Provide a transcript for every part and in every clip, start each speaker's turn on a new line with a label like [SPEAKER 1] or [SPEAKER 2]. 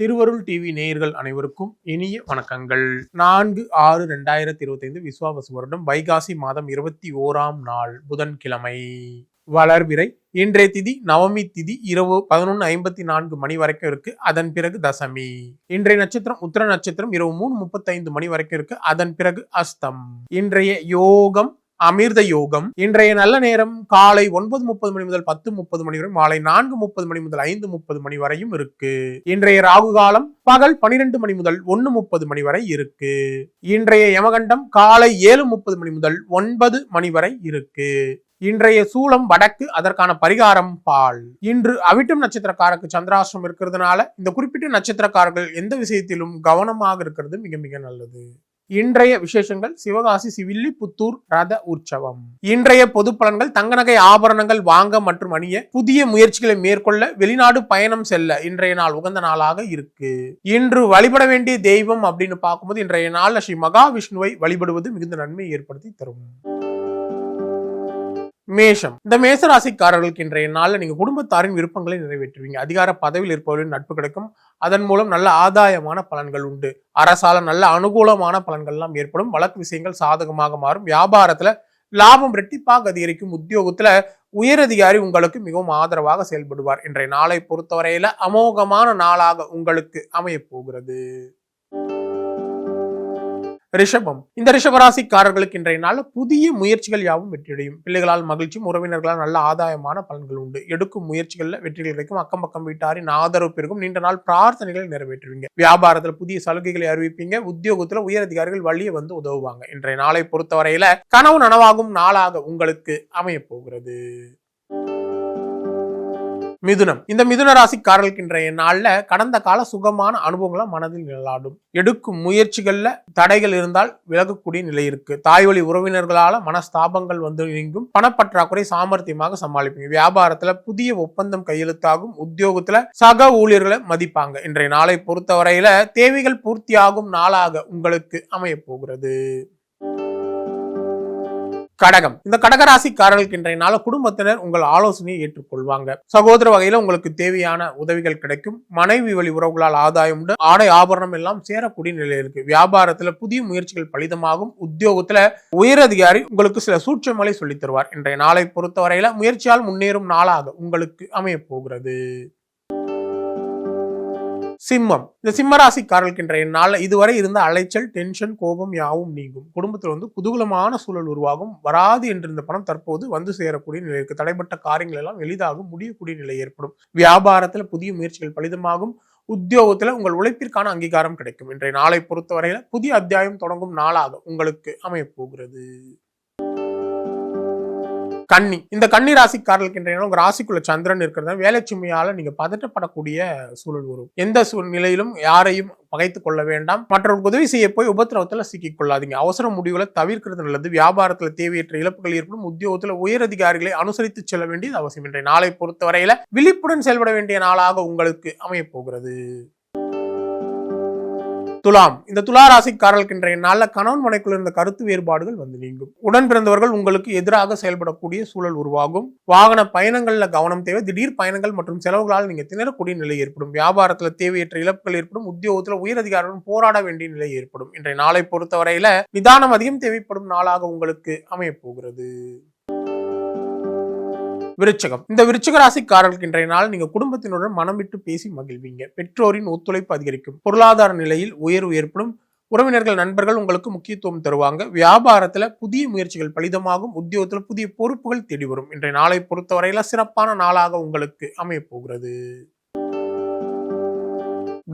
[SPEAKER 1] திருவருள் டிவி நேயர்கள் அனைவருக்கும் இனிய வணக்கங்கள். நான்கு ஆறு ரெண்டாயிரத்தி இருபத்தைந்து விஸ்வாவசு வருடம் வைகாசி மாதம் இருபத்தி ஓராம் நாள் புதன்கிழமை. வளர்விரை இன்றைய திதி நவமி திதி இரவு பதினொன்று ஐம்பத்தி நான்கு மணி வரைக்கும் இருக்கு அதன் பிறகு தசமி. இன்றைய நட்சத்திரம் உத்தர நட்சத்திரம் இரவு மூணு முப்பத்தைந்து மணி வரைக்கும் இருக்கு அதன் பிறகு அஸ்தம். இன்றைய யோகம் அமிர்த யோகம். இன்றைய நல்ல நேரம் காலை ஒன்பது முப்பது மணி முதல் பத்து முப்பது மணி வரை மாலை நான்கு முப்பது மணி முதல் ஐந்து முப்பது மணி வரையும் இருக்கு. இன்றைய ராகு காலம் பகல் பனிரெண்டு மணி முதல் ஒன்னு முப்பது மணி வரை இருக்கு. இன்றைய யமகண்டம் காலை ஏழு முப்பது மணி முதல் ஒன்பது மணி வரை இருக்கு. இன்றைய சூளம் வடக்கு அதற்கான பரிகாரம் பால். இன்று அவிட்டம் நட்சத்திரக்காரருக்கு சந்திராசிரம் இருக்கிறதுனால இந்த குறிப்பிட்ட நட்சத்திரக்காரர்கள் எந்த விஷயத்திலும் கவனமாக இருக்கிறது மிக மிக நல்லது. இன்றைய விசேஷங்கள் சிவகாசி சிவில்லி புத்தூர் ரத உற்சவம். இன்றைய பொது பலன்கள் தங்க நகை ஆபரணங்கள் வாங்க மற்றும் அணிய புதிய முயற்சிகளை மேற்கொள்ள வெளிநாடு பயணம் செல்ல இன்றைய நாள் உகந்த நாளாக இருக்கு. இன்று வழிபட வேண்டிய தெய்வம் அப்படின்னு பார்க்கும்போது இன்றைய நாள் ஸ்ரீ மகாவிஷ்ணுவை வழிபடுவது மிகுந்த நன்மை ஏற்படுத்தி தரும். மேஷம். இந்த மேச ராசிக்காரர்களுக்கு இன்றைய நாளில் நீங்கள் குடும்பத்தாரின் விருப்பங்களை நிறைவேற்றுவீங்க. அதிகார பதவியில் இருப்பவர்களின் நட்பு கிடைக்கும். அதன் மூலம் நல்ல ஆதாயமான பலன்கள் உண்டு. அரசால நல்ல அனுகூலமான பலன்கள்லாம் ஏற்படும். வழக்கு விஷயங்கள் சாதகமாக மாறும். வியாபாரத்தில் லாபம் ரெட்டிப்பாக அதிகரிக்கும். உத்தியோகத்தில் உயரதிகாரி உங்களுக்கு மிகவும் ஆதரவாக செயல்படுவார். இன்றைய நாளை பொறுத்தவரையில அமோகமான நாளாக உங்களுக்கு அமையப் போகிறது. ரிஷபம். இந்த ரிஷபராசிக்காரர்களுக்கு இன்றைய நாள் புதிய முயற்சிகள் யாவும் வெற்றியடையும். பிள்ளைகளால் மகிழ்ச்சியும் உறவினர்களால் நல்ல ஆதாயமான பலன்கள் உண்டு. எடுக்கும் முயற்சிகள்ல வெற்றிகள் கிடைக்கும். அக்கம் பக்கம் வீட்டாரின் ஆதரவு பெருகும். நீண்ட நாள் பிரார்த்தனைகளை நிறைவேற்றுவீங்க. வியாபாரத்துல புதிய சலுகைகளை அறிவிப்பீங்க. உத்தியோகத்துல உயர் அதிகாரிகள் வழியே வந்து உதவுவாங்க. இன்றைய நாளை பொறுத்தவரையில கனவு நனவாகும் நாளாக உங்களுக்கு அமைய போகிறது. மிதுனம். இந்த மிதுன ராசிக்காரர்களுக்கு இன்றைய நாள்ல கடந்த கால சுகமான அனுபவங்களை மனதில் நிழலாடும். எடுக்கும் முயற்சிகள்ல தடைகள் இருந்தால் விலகக்கூடிய நிலை இருக்கு. தாய் வழி உறவினர்களால மனஸ்தாபங்கள் வந்து நீங்கும். பணப்பற்றாக்குறை சாமர்த்தியமாக சமாளிப்பீங்க. வியாபாரத்துல புதிய ஒப்பந்தம் கையெழுத்தாகும். உத்தியோகத்துல சக ஊழியர்களை மதிப்பாங்க. இன்றைய நாளை பொறுத்தவரையில தேவைகள் பூர்த்தியாகும் நாளாக உங்களுக்கு அமைய போகிறது கடகம். இந்த கடகராசிக்காரர்களுக்கு இன்றைய நாள குடும்பத்தினர் உங்கள் ஆலோசனையை ஏற்றுக்கொள்வாங்க. சகோதர வகையில உங்களுக்கு தேவையான உதவிகள் கிடைக்கும். மனைவி வழி உறவுகளால் ஆதாயம் உண்டு. ஆடை ஆபரணம் எல்லாம் சேரக்கூடிய நிலை இருக்கு. வியாபாரத்துல புதிய முயற்சிகள் பலிதமாகும். உத்தியோகத்துல உயரதிகாரி உங்களுக்கு சில சூட்சங்களை சொல்லித் தருவார். இன்றைய நாளை பொறுத்தவரையில முயற்சியால் முன்னேறும் நாளாக உங்களுக்கு அமைய போகிறது. சிம்மம். இந்த சிம்மராசிக்காரர்களுக்கு இன்றைய நாளில் இதுவரை இருந்த அலைச்சல் டென்ஷன் கோபம் யாவும் நீங்கும். குடும்பத்தில் வந்து குதூகலமான சூழல் உருவாகும். வராது என்றிருந்த பணம் தற்போது வந்து சேரக்கூடிய நிலை இருக்கு தடைப்பட்ட காரியங்கள் எல்லாம் எளிதாக முடியக்கூடிய நிலை ஏற்படும். வியாபாரத்தில் புதிய முயற்சிகள் பலிதமாகும். உத்தியோகத்தில் உங்கள் உழைப்பிற்கான அங்கீகாரம் கிடைக்கும். இன்றைய நாளை பொறுத்தவரையில புதிய அத்தியாயம் தொடங்கும் நாளாக உங்களுக்கு அமையப்போகிறது. கன்னி. இந்த கன்னி ராசிக்காரர்களுக்கு இன்றைய உங்க ராசிக்குள்ள சந்திரன் இருக்கிறத? வேலைச்சுமையால நீங்க பதட்டப்படக்கூடிய சூழல் வரும். எந்த சூழ்நிலையிலும் யாரையும் பகைத்து கொள்ள வேண்டாம். மற்றவர்களுக்கு உதவி செய்ய போய் உபத்திரவத்துல சிக்கிக் கொள்ளாதீங்க. அவசர முடிவுகளை தவிர்க்கிறது நல்லது. வியாபாரத்துல தேவையற்ற இழப்புகள் ஏற்படும். உத்தியோகத்துல உயர் அதிகாரிகளை அனுசரித்து செல்ல வேண்டியது அவசியம். இன்றைய நாளை பொறுத்தவரையில விழிப்புடன் செயல்பட வேண்டிய நாளாக உங்களுக்கு அமையப் போகிறது. துலாம். இந்த துலா ராசிக்காரர்களுக்கு இன்றைய நாள்ல கணவன் மனைக்குள் இருந்த கருத்து வேறுபாடுகள் வந்து நீங்கும். உடன் பிறந்தவர்கள் உங்களுக்கு எதிராக செயல்படக்கூடிய சூழல் உருவாகும். வாகன பயணங்களில் கவனம் தேவை. திடீர் பயணங்கள் மற்றும் செலவுகளால் நீங்க திணறக்கூடிய நிலை ஏற்படும். வியாபாரத்தில் தேவையற்ற இழப்புகள் ஏற்படும். உத்தியோகத்தில் உயர் போராட வேண்டிய நிலை ஏற்படும். இன்றைய நாளை பொறுத்தவரையில நிதானம் அதிகம் தேவைப்படும் நாளாக உங்களுக்கு அமையப்போகிறது. விருச்சகம். இந்த விருச்சக ராசிக்காரர்களுக்கு இன்றைய நாள் நீங்க குடும்பத்தினுடன் மனம் விட்டு பேசி மகிழ்வீங்க. பெற்றோரின் ஒத்துழைப்பு அதிகரிக்கும். பொருளாதார நிலையில் உயர்வு ஏற்படும். உறவினர்கள் நண்பர்கள் உங்களுக்கு முக்கியத்துவம் தருவாங்க. வியாபாரத்துல புதிய முயற்சிகள் பலிதமாகும். உத்தியோகத்துல புதிய பொறுப்புகள் தேடி வரும் இன்றைய நாளை பொறுத்தவரையில சிறப்பான நாளாக உங்களுக்கு அமைய போகிறது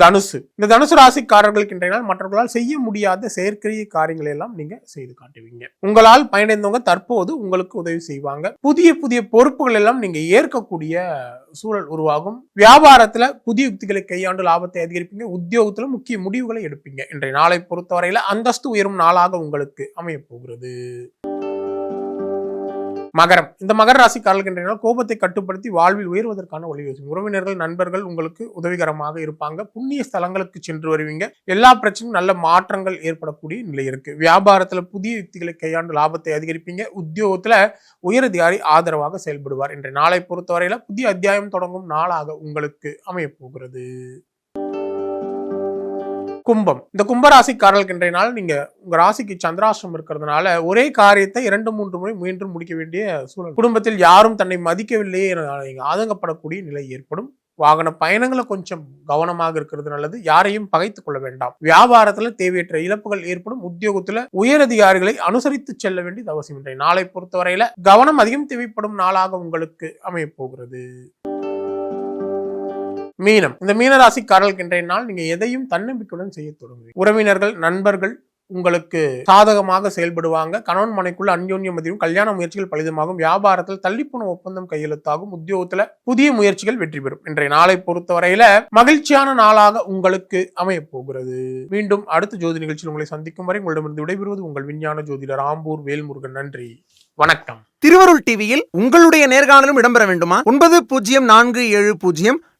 [SPEAKER 1] தனுசு. இந்த தனுசு ராசிக்காரர்களுக்கு இன்றைய நாள் மற்றவர்களால் செய்ய முடியாத செயற்கரிய காரியங்களை எல்லாம் நீங்க செய்து காட்டுவீங்க. உங்களால் பயனடைந்தவங்க தற்போது உங்களுக்கு உதவி செய்வாங்க. புதிய புதிய பொறுப்புகள் எல்லாம் நீங்க ஏற்கக்கூடிய சூழல் உருவாகும். வியாபாரத்துல புதிய யுக்திகளை கையாண்டு லாபத்தை அதிகரிப்பீங்க. உத்தியோகத்துல முக்கிய முடிவுகளை எடுப்பீங்க. இன்றைய நாளை பொறுத்தவரையில அந்தஸ்து உயரும் நாளாக உங்களுக்கு அமைய போகிறது மகரம். இந்த மகர ராசிக்காரர்கள் கோபத்தை கட்டுப்படுத்தி வாழ்வில் உயர்வதற்கான வழி உறவினர்கள் நண்பர்கள் உங்களுக்கு உதவிகரமாக இருப்பாங்க. புண்ணிய ஸ்தலங்களுக்கு சென்று வருவீங்க. எல்லா பிரச்சனையும் நல்ல மாற்றங்கள் ஏற்படக்கூடிய நிலை இருக்கு. வியாபாரத்துல புதிய யுக்திகளை கையாண்டு லாபத்தை அதிகரிப்பீங்க. உத்தியோகத்துல உயரதிகாரி ஆதரவாக செயல்படுவார். இன்றைய நாளை பொறுத்தவரையில புதிய அத்தியாயம் தொடங்கும் நாளாக உங்களுக்கு அமைய போகிறது. கும்பம். இந்த கும்பராசிக்காரர்களுக்கு இன்றைய நாள் நீங்க உங்க ராசிக்கு சந்திராசிரம் இருக்கிறதுனால ஒரே காரியத்தை இரண்டு மூன்று முறை மீண்டும் முடிக்க வேண்டிய சூழல். குடும்பத்தில் யாரும் தன்னை மதிக்கவில்லையே நீங்க ஆதங்கப்படக்கூடிய நிலை ஏற்படும். வாகன பயணங்களை கொஞ்சம் கவனமாக இருக்கிறது நல்லது. யாரையும் பகைத்துக் கொள்ள வேண்டாம். வியாபாரத்துல தேவையற்ற இழப்புகள் ஏற்படும். உத்தியோகத்துல உயரதிகாரிகளை அனுசரித்து செல்ல வேண்டியது அவசியம் இன்றைய நாளை பொறுத்தவரையில கவனம் அதிகம் தேவைப்படும் நாளாக உங்களுக்கு அமையப்போகிறது மீனம். இந்த மீனராசி ராசிக்காரர்களுக்கு நாள் நீங்க எதையும் தன்னம்பிக்கையுடன் செய்ய தொடங்குவீங்க. உறவினர்கள் நண்பர்கள் உங்களுக்கு சாதகமாக செயல்படுவாங்க. கணவன் மனைக்குள்ள அந்யோன்ய மதியும் கல்யாண முயற்சிகள் பலிதமாகும். வியாபாரத்தில் தள்ளிப்போன ஒப்பந்தம் கையெழுத்தாகும். உத்தியோகத்துல புதிய முயற்சிகள் வெற்றி பெறும். இன்றைய நாளை பொறுத்தவரையில மகிழ்ச்சியான நாளாக உங்களுக்கு அமைய போகிறது. மீண்டும் அடுத்த ஜோதி நிகழ்ச்சியில் உங்களை சந்திக்கும் வரை உங்களிடமிருந்து விடைபெறுவது உங்கள் விஞ்ஞான ஜோதிடர் ஆம்பூர் வேல்முருகன். நன்றி. வணக்கம்.
[SPEAKER 2] திருவருள் டிவியில் உங்களுடைய நேர்காணலும் இடம்பெற வேண்டுமா? ஒன்பது பூஜ்ஜியம் நான்கு ஏழு பூஜ்ஜியம்